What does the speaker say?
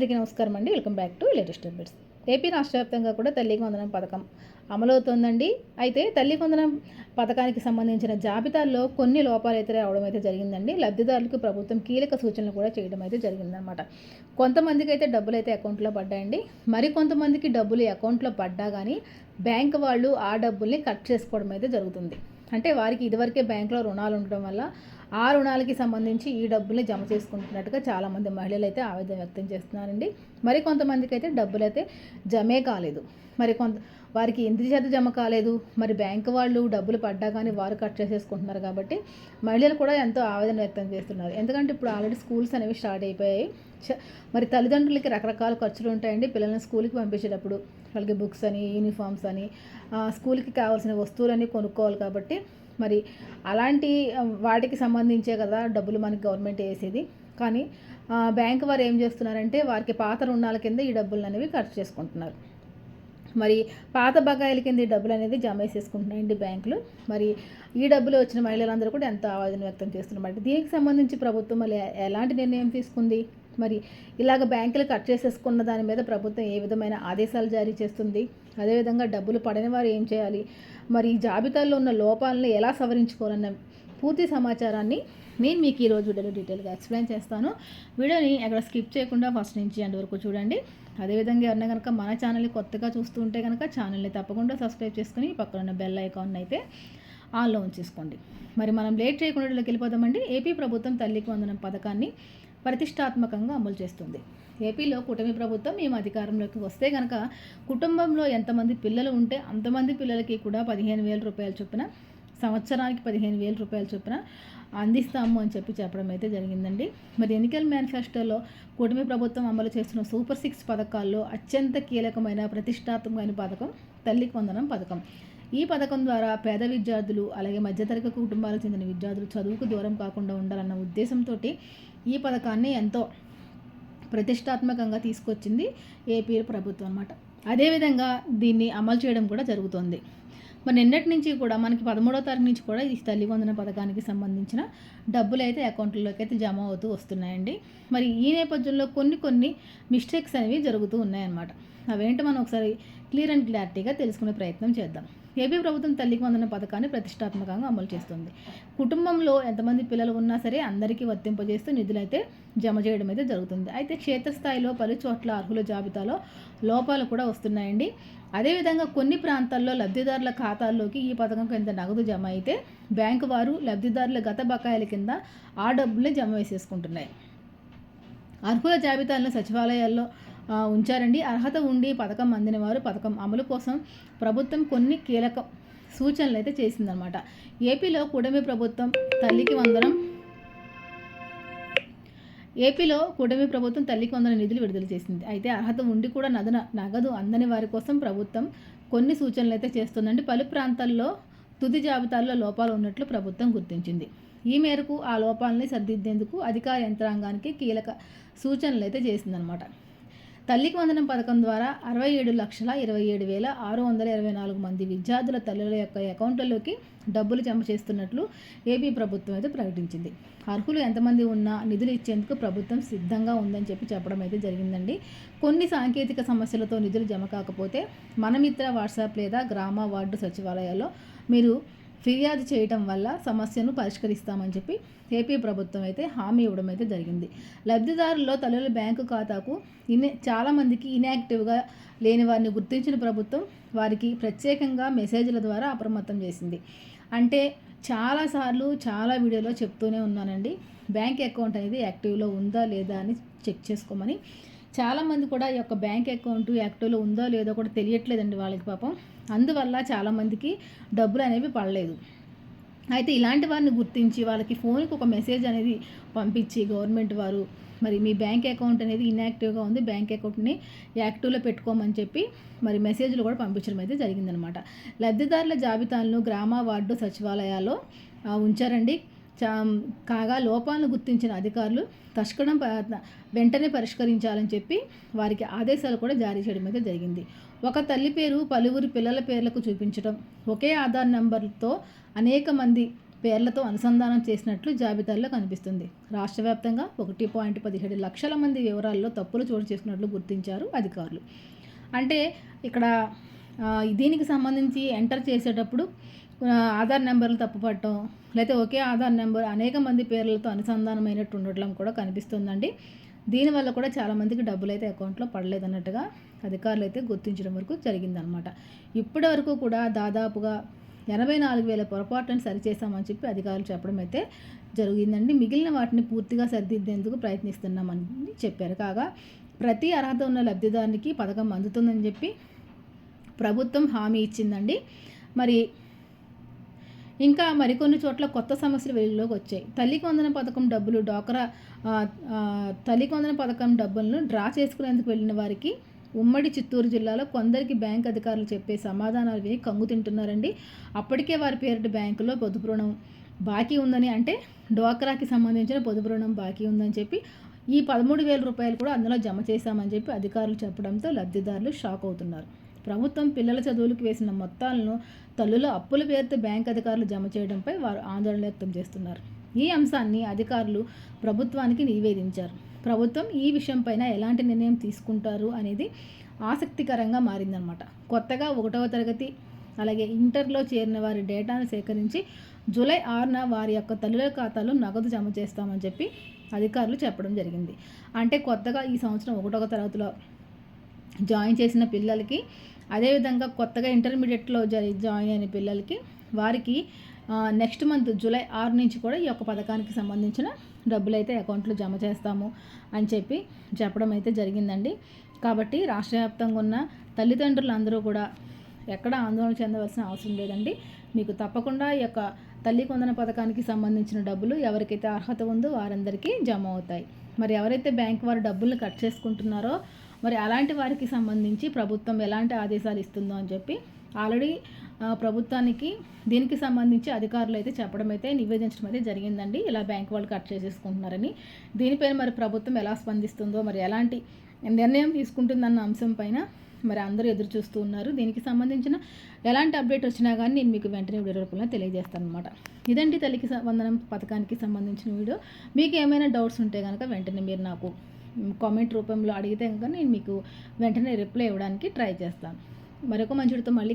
అందరికీ నమస్కారం అండి. Welcome back to latest updates. AP రాష్ట్ర వ్యాప్తంగా కూడా తల్లికి వందనం పథకం అమలవుతోందండి. అయితే తల్లి వందనం పథకానికి సంబంధించిన జాబితాల్లో కొన్ని లోపాలు అయితే రావడం అయితే జరిగిందండి. లబ్ధిదారులకు ప్రభుత్వం కీలక సూచనలు కూడా చేయడం అయితే జరిగిందనమాట కొంతమందికి అయితే డబ్బులు అయితే అకౌంట్లో పడ్డాయండి. మరి కొంతమందికి డబ్బులు అకౌంట్లో పడ్డా కానీ బ్యాంక్ వాళ్ళు ఆ డబ్బుల్ని కట్ చేసుకోవడం అయితే జరుగుతుంది. అంటే వారికి ఇదివరకే బ్యాంకులో రుణాలు ఉండడం వల్ల ఆ రుణాలకి సంబంధించి ఈ డబ్బుల్ని జమ చేసుకుంటున్నట్టుగా చాలామంది మహిళలు అయితే ఆవేదన వ్యక్తం చేస్తున్నారండి. మరి కొంతమందికి అయితే డబ్బులు అయితే జమే కాలేదు. మరి కొంత వారికి ఎందుకు చేత జమ కాలేదు. మరి బ్యాంకు వాళ్ళు డబ్బులు పడ్డా కానీ వారు కట్ చేసేసుకుంటున్నారు కాబట్టి మహిళలు కూడా ఎంతో ఆవేదన వ్యక్తం చేస్తున్నారు. ఎందుకంటే ఇప్పుడు ఆల్రెడీ స్కూల్స్ అనేవి స్టార్ట్ అయిపోయాయి. మరి తల్లిదండ్రులకి రకరకాల ఖర్చులు ఉంటాయండి పిల్లల్ని స్కూల్కి పంపించేటప్పుడు. వాళ్ళకి బుక్స్ అని యూనిఫామ్స్ అని స్కూల్కి కావాల్సిన వస్తువులన్నీ కొనుక్కోవాలి కాబట్టి మరి అలాంటి వాటికి సంబంధించే కదా డబ్బులు మనకి గవర్నమెంట్ వేసేది. కానీ బ్యాంక్ వారు ఏం చేస్తున్నారంటే వారికి పాత రుణాల కింద ఈ డబ్బులు అనేవి ఖర్చు చేసుకుంటున్నారు. మరి పాత బకాయిల కింద ఈ డబ్బులు అనేది జమ వేసేసుకుంటున్నాయండి బ్యాంకులు. మరి ఈ డబ్బులు వచ్చిన మహిళలందరూ కూడా ఎంతో ఆవేదన వ్యక్తం చేస్తున్నారు. దీనికి సంబంధించి ప్రభుత్వం మళ్ళీ ఎలాంటి నిర్ణయం తీసుకుంది? మరి ఇలాగ బ్యాంకులు కట్ చేసేసుకున్న దాని మీద ప్రభుత్వం ఏ విధమైన ఆదేశాలు జారీ చేస్తుంది? అదేవిధంగా డబ్బులు పడని వారు ఏం చేయాలి? మరి ఈ జాబితాలో ఉన్న లోపాలను ఎలా సవరించుకోవాలన్న పూర్తి సమాచారాన్ని నేను మీకు ఈరోజు వీడియోలో డీటెయిల్గా ఎక్స్ప్లెయిన్ చేస్తాను. వీడియోని ఎక్కడ స్కిప్ చేయకుండా ఫస్ట్ నుంచి ఎండ్ వరకు చూడండి. అదేవిధంగా ఎవరైనా కనుక మన ఛానల్ని కొత్తగా చూస్తూ ఉంటే కనుక ఛానల్ని తప్పకుండా సబ్స్క్రైబ్ చేసుకుని పక్కన ఉన్న బెల్ ఐకాన్ అయితే ఆన్లో ఉంచేసుకోండి. మరి మనం లేట్ చేయకుండా వెళ్ళిపోదామండి. ఏపీ ప్రభుత్వం తల్లికి వందనం పథకాన్ని ప్రతిష్టాత్మకంగా అమలు చేస్తుంది. ఏపీలో కూటమి ప్రభుత్వం మేము అధికారంలోకి వస్తే కనుక కుటుంబంలో ఎంతమంది పిల్లలు ఉంటే అంతమంది పిల్లలకి కూడా పదిహేను వేల రూపాయల చొప్పున సంవత్సరానికి పదిహేను వేల రూపాయల చొప్పున అందిస్తాము అని చెప్పి చెప్పడం అయితే జరిగిందండి. మరి ఎన్నికల మేనిఫెస్టోలో కూటమి ప్రభుత్వం అమలు చేస్తున్న సూపర్ సిక్స్ పథకాల్లో అత్యంత కీలకమైన ప్రతిష్టాత్మకమైన పథకం తల్లికి వందనం పథకం. ఈ పథకం ద్వారా పేద విద్యార్థులు అలాగే మధ్యతరగతి కుటుంబాలకు చెందిన విద్యార్థులు చదువుకు దూరం కాకుండా ఉండాలన్న ఉద్దేశంతో ఈ పథకాన్ని ఎంతో ప్రతిష్టాత్మకంగా తీసుకొచ్చింది ఏపీ ప్రభుత్వం అనమాట అదేవిధంగా దీన్ని అమలు చేయడం కూడా జరుగుతోంది. మరి నిన్నటి నుంచి కూడా మనకి పదమూడో తారీఖు నుంచి కూడా ఈ తల్లి వందన పథకానికి సంబంధించిన డబ్బులు అయితే అకౌంట్లోకి అయితే జమ అవుతూ వస్తున్నాయండి. మరి ఈ నేపథ్యంలో కొన్ని కొన్ని మిస్టేక్స్ అనేవి జరుగుతూ ఉన్నాయన్నమాట. అవేంటో మనం ఒకసారి క్లియర్ అండ్ క్లారిటీగా తెలుసుకునే ప్రయత్నం చేద్దాం. ఏపీ ప్రభుత్వం తల్లికి వందన పథకాన్ని ప్రతిష్టాత్మకంగా అమలు చేస్తుంది. కుటుంబంలో ఎంతమంది పిల్లలు ఉన్నా సరే అందరికీ వర్తింపజేస్తూ నిధులైతే జమ చేయడం అయితే జరుగుతుంది. అయితే క్షేత్రస్థాయిలో పలు చోట్ల అర్హుల జాబితాలో లోపాలు కూడా వస్తున్నాయండి. అదేవిధంగా కొన్ని ప్రాంతాల్లో లబ్ధిదారుల ఖాతాల్లోకి ఈ పథకం కింద నగదు జమ అయితే బ్యాంకు వారు లబ్ధిదారుల గత బకాయిల కింద ఆ డబ్బుల్ని జమ వేసేసుకుంటున్నాయి. అర్హుల జాబితాలను సచివాలయాల్లో ఉంచారండి. అర్హత ఉండి పథకం అందిన వారు పథకం అమలు కోసం ప్రభుత్వం కొన్ని కీలక సూచనలు అయితే చేసిందనమాట ఏపీలో కూటమి ప్రభుత్వం తల్లికి వందనం ఏపీలో కూటమి ప్రభుత్వం తల్లికి వందల నిధులు విడుదల చేసింది. అయితే అర్హత ఉండి కూడా నదన నగదు అందని వారి కోసం ప్రభుత్వం కొన్ని సూచనలు అయితే చేస్తుందండి. పలు ప్రాంతాల్లో తుది జాబితాల్లో లోపాలు ఉన్నట్లు ప్రభుత్వం గుర్తించింది. ఈ మేరకు ఆ లోపాలని సరిదిద్దేందుకు అధికార యంత్రాంగానికి కీలక సూచనలు అయితే చేసిందనమాట తల్లికి వందనం పథకం ద్వారా అరవై ఏడు లక్షల ఇరవై ఏడు వేల ఆరు వందల ఇరవై నాలుగు మంది విద్యార్థుల తల్లుల యొక్క అకౌంట్లలోకి డబ్బులు జమ చేస్తున్నట్లు ఏపీ ప్రభుత్వం అయితే ప్రకటించింది. అర్హులు ఎంతమంది ఉన్నా నిధులు ఇచ్చేందుకు ప్రభుత్వం సిద్ధంగా ఉందని చెప్పి చెప్పడం అయితే జరిగిందండి. కొన్ని సాంకేతిక సమస్యలతో నిధులు జమ కాకపోతే మనమిత్ర వాట్సాప్ లేదా గ్రామ వార్డు సచివాలయాల్లో మీరు ఫిర్యాదు చేయటం వల్ల సమస్యను పరిష్కరిస్తామని చెప్పి ఏపీ ప్రభుత్వం అయితే హామీ ఇవ్వడం అయితే జరిగింది. లబ్ధిదారుల్లో తల్లుల బ్యాంకు ఖాతాకు ఇన్ చాలామందికి ఇన్యాక్టివ్గా లేని వారిని గుర్తించిన ప్రభుత్వం వారికి ప్రత్యేకంగా మెసేజ్ల ద్వారా అప్రమత్తం చేసింది. అంటే చాలాసార్లు చాలా వీడియోలో చెప్తూనే ఉన్నానండి. బ్యాంక్ అకౌంట్ అనేది యాక్టివ్లో ఉందా లేదా అని చెక్ చేసుకోమని చాలామంది కూడా ఈ యొక్క బ్యాంక్ అకౌంట్ యాక్టివ్లో ఉందో లేదో కూడా తెలియట్లేదండి వాళ్ళకి పాపం. అందువల్ల చాలామందికి డబ్బులు అనేవి పడలేదు. అయితే ఇలాంటి వారిని గుర్తించి వాళ్ళకి ఫోన్కి ఒక మెసేజ్ అనేది పంపించి గవర్నమెంట్ వారు మరి మీ బ్యాంక్ అకౌంట్ అనేది ఇన్యాక్టివ్గా ఉంది బ్యాంక్ అకౌంట్ని యాక్టివ్లో పెట్టుకోమని చెప్పి మరి మెసేజ్లు కూడా పంపించడం అయితే జరిగిందనమాట. లబ్ధిదారుల జాబితాలను గ్రామ వార్డు సచివాలయాల్లో ఉంచారండి. కాగా లోపాలను గుర్తించిన అధికారులు తక్షణం వెంటనే పరిష్కరించాలని చెప్పి వారికి ఆదేశాలు కూడా జారీ చేయడం అయితే జరిగింది. ఒక తల్లి పేరు పలువురు పిల్లల పేర్లకు చూపించడం ఒకే ఆధార్ నెంబర్తో అనేక మంది పేర్లతో అనుసంధానం చేసినట్లు జాబితాల్లో కనిపిస్తుంది. రాష్ట్ర వ్యాప్తంగా ఒకటి పాయింట్ పదిహేడు లక్షల మంది వివరాల్లో తప్పులు చోటు చేసుకున్నట్లు గుర్తించారు అధికారులు. అంటే ఇక్కడ దీనికి సంబంధించి ఎంటర్ చేసేటప్పుడు ఆధార్ నెంబర్లు తప్పుపట్టడం లేకపోతే ఒకే ఆధార్ నెంబర్ అనేక మంది పేర్లతో అనుసంధానమైనట్టు ఉండటం కూడా కనిపిస్తుందండి. దీనివల్ల కూడా చాలామందికి డబ్బులు అయితే అకౌంట్లో పడలేదన్నట్టుగా అధికారులు అయితే గుర్తించడం వరకు జరిగిందనమాట ఇప్పటి వరకు కూడా దాదాపుగా ఎనభై నాలుగు వేల పొరపాటును సరిచేశామని చెప్పి అధికారులు చెప్పడం అయితే జరిగిందండి. మిగిలిన వాటిని పూర్తిగా సరిదిద్దేందుకు ప్రయత్నిస్తున్నామని చెప్పారు. కాగా ప్రతి అర్హత ఉన్న లబ్ధిదారునికి పథకం అందుతుందని చెప్పి ప్రభుత్వం హామీ ఇచ్చిందండి. మరి ఇంకా మరికొన్ని చోట్ల కొత్త సమస్యలు వెలుగులోకి వచ్చాయి. తల్లికి వందన పథకం డబ్బులు డోకరా ఆ, తల్లికి వందన పథకం డబ్బులను డ్రా చేసుకునేందుకు వెళ్ళిన వారికి ఉమ్మడి చిత్తూరు జిల్లాలో కొందరికి బ్యాంక్ అధికారులు చెప్పే సమాధానాలు విని కంగు తింటున్నారండి. అప్పటికే వారి పేరిట బ్యాంకులో పొదుపు రుణం బాకీ ఉందని అంటే డోక్రాకి సంబంధించిన పొదుపు రుణం బాకీ ఉందని చెప్పి ఈ పదమూడు వేల రూపాయలు కూడా అందులో జమ చేశామని చెప్పి అధికారులు చెప్పడంతో లబ్ధిదారులు షాక్ అవుతున్నారు. ప్రభుత్వం పిల్లల చదువులకు వేసిన మొత్తాలను తల్లుల అప్పుల పేరుతో బ్యాంక్ అధికారులు జమ చేయడంపై వారు ఆందోళన వ్యక్తం చేస్తున్నారు. ఈ అంశాన్ని అధికారులు ప్రభుత్వానికి నివేదించారు. ప్రభుత్వం ఈ విషయంపైన ఎలాంటి నిర్ణయం తీసుకుంటారు అనేది ఆసక్తికరంగా మారిందనమాట కొత్తగా ఒకటవ తరగతి అలాగే ఇంటర్లో చేరిన వారి డేటాను సేకరించి జూలై ఆరున వారి యొక్క తల్లుల ఖాతాలో నగదు జమ చేస్తామని చెప్పి అధికారులు చెప్పడం జరిగింది. అంటే కొత్తగా ఈ సంవత్సరం ఒకటవ తరగతిలో జాయిన్ చేసిన పిల్లలకి అదేవిధంగా కొత్తగా ఇంటర్మీడియట్లో జాయిన్ అయిన పిల్లలకి వారికి నెక్స్ట్ మంత్ జూలై ఆరు నుంచి కూడా ఈ యొక్క పథకానికి సంబంధించిన డబ్బులు అయితే అకౌంట్లో జమ చేస్తాము అని చెప్పి చెప్పడం అయితే జరిగిందండి. కాబట్టి రాష్ట్ర వ్యాప్తంగా ఉన్న తల్లిదండ్రులు అందరూ కూడా ఎక్కడ ఆందోళన చెందవలసిన అవసరం లేదండి. మీకు తప్పకుండా ఈ యొక్క తల్లి కొందన పథకానికి సంబంధించిన డబ్బులు ఎవరికైతే అర్హత ఉందో వారందరికీ జమ అవుతాయి. మరి ఎవరైతే బ్యాంక్ వారు డబ్బులను కట్ చేసుకుంటున్నారో మరి అలాంటి వారికి సంబంధించి ప్రభుత్వం ఎలాంటి ఆదేశాలు ఇస్తుందో అని చెప్పి ఆల్రెడీ ప్రభుత్వానికి దీనికి సంబంధించి అధికారులు అయితే చెప్పడం అయితే నివేదించడం అయితే జరిగిందండి. ఇలా బ్యాంక్ వాళ్ళు కట్ చేసేసుకుంటున్నారని. దీనిపైన మరి ప్రభుత్వం ఎలా స్పందిస్తుందో మరి ఎలాంటి నిర్ణయం తీసుకుంటుందన్న అంశం పైన మరి అందరూ ఎదురు చూస్తూ ఉన్నారు. దీనికి సంబంధించిన ఎలాంటి అప్డేట్ వచ్చినా కానీ నేను మీకు వెంటనే వీడియో రూపంలో తెలియజేస్తాను అనమాట ఇదండి తల్లికి వందనం పథకానికి సంబంధించిన వీడియో. మీకు ఏమైనా డౌట్స్ ఉంటే కనుక వెంటనే మీరు నాకు కామెంట్ రూపంలో అడిగితే కనుక నేను మీకు వెంటనే రిప్లై ఇవ్వడానికి ట్రై చేస్తాను. మరొక మంచితో మళ్ళీ